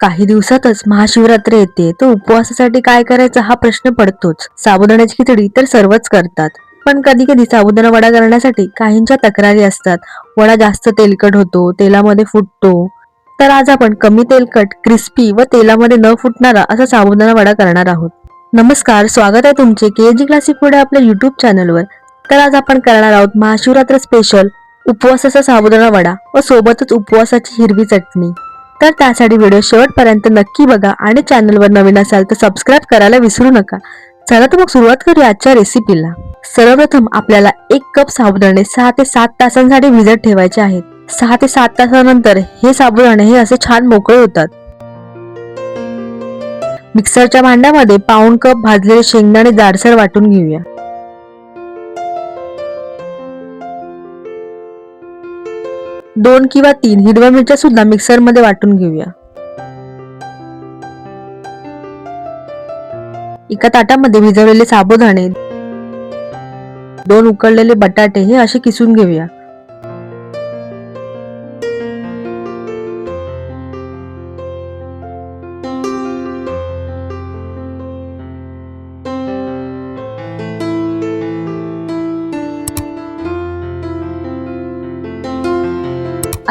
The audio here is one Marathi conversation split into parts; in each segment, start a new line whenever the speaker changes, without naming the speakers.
काही दिवसातच महाशिवरात्री येते. तर उपवासासाठी काय करायचं हा प्रश्न पडतोच. साबुदाण्याची खिचडी तर सर्वच करतात. पण कधी कधी साबुदाणा वडा करण्यासाठी काहींच्या तक्रारी असतात. वडा जास्त तेलकट होतो तेलामध्ये फुटतो. तर आज आपण कमी तेलकट क्रिस्पी व तेलामध्ये न फुटणारा असा साबुदाणा वडा करणार आहोत. नमस्कार स्वागत आहे तुमचे के जी क्लासिक पुढे आपल्या युट्यूब चॅनलवर तर आज आपण करणार आहोत महाशिवरात्र स्पेशल उपवासाचा साबुदाणा वडा व सोबतच उपवासाची हिरवी चटणी. तर त्यासाठी व्हिडिओ शेवटपर्यंत नक्की बघा आणि चॅनलवर नवीन असाल तर सबस्क्राईब करायला विसरू नका. चला तर मग सुरुवात करूया आजच्या रेसिपीला सर्वप्रथम आपल्याला एक कप साबुदाणे सहा ते सात तासांसाठी भिजत ठेवायचे आहेत. सहा ते सात तासानंतर हे साबुदाणे हे असे छान मोकळे होतात. मिक्सरच्या भांड्यामध्ये पाऊण कप भाजलेले शेंगदाणे जाडसर वाटून घेऊया. दोन किंवा तीन हिरव्या मिरच्या सुद्धा मिक्सरमध्ये वाटून घेऊया. एका ताटामध्ये भिजवलेले साबुदाणे दोन उकळलेले बटाटे हे असे किसून घेऊया.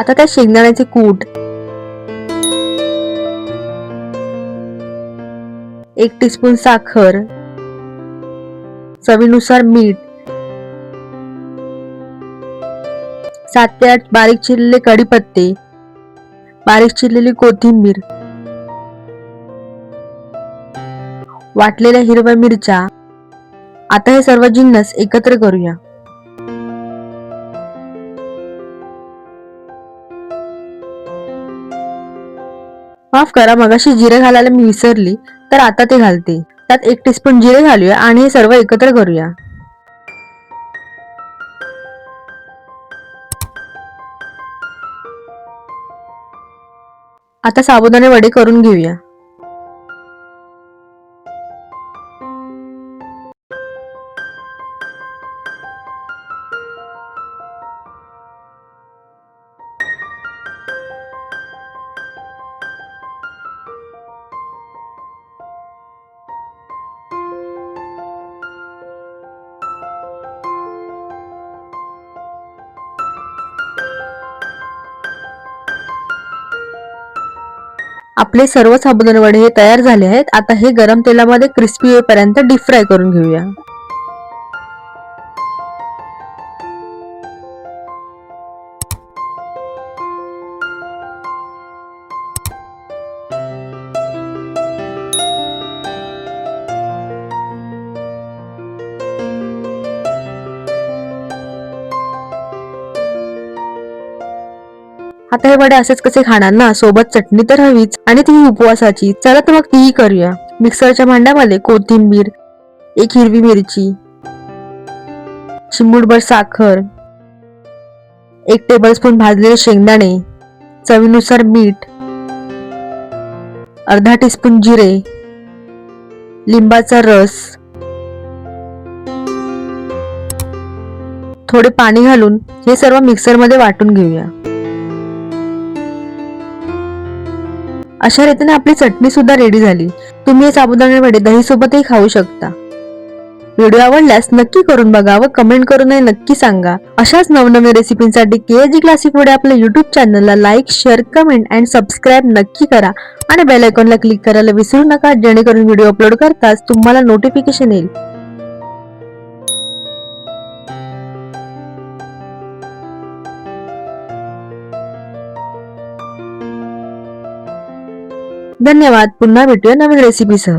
आता त्या शेंगदाण्याचे कूट. एक टीस्पून साखर. चवीनुसार मीठ. सात ते आठ बारीक चिरलेले कढीपत्ते. बारीक चिरलेली कोथिंबीर. वाटलेल्या हिरव्या मिरच्या. आता हे सर्व जिन्नस एकत्र करूया. माफ करा मगाशी जिरे घालायला मी विसरली तर आता ते घालते. त्यात एक टीस्पून जिरे घालूया आणि हे सर्व एकत्र करूया. आता साबुदाणे वडे करून घेऊया. आपले सर्व साबुदाणे वडे हे तयार झाले आहेत. आता हे गरम तेलामध्ये क्रिस्पी होईपर्यंत डीप फ्राय करून घेऊया. आता हे वडे असेच कसे खाणार ना? सोबत चटणी तर हवीच. आणि ती उपवासाची. चला तर मग तीही करूया. मिक्सरच्या भांड्यामध्ये कोथिंबीर एक हिरवी मिरची चिमूटभर साखर एक टेबलस्पून भाजलेले शेंगदाणे चवीनुसार मीठ अर्धा टीस्पून जिरे लिंबाचा रस थोडे पाणी घालून हे सर्व मिक्सरमध्ये वाटून घेऊया. अशा रीतीने आपली चटणी सुद्धा रेडी झाली. तुम्ही हे साबुदाणे वडे दही सोबतही खाऊ शकता. व्हिडिओ आवडल्यास नक्की करून बघा व कमेंट करूनही नक्की सांगा. अशाच नवनवीन रेसिपींसाठी के जी क्लासिक वडे आपल्या युट्यूब चॅनलला like share comment and subscribe नक्की करा. आणि बेल आयकॉनला क्लिक करायला विसरू नका जेणेकरून व्हिडिओ अपलोड करताच तुम्हाला नोटिफिकेशन येईल. धन्यवाद. पुन्हा भेटूया नवीन रेसिपीसह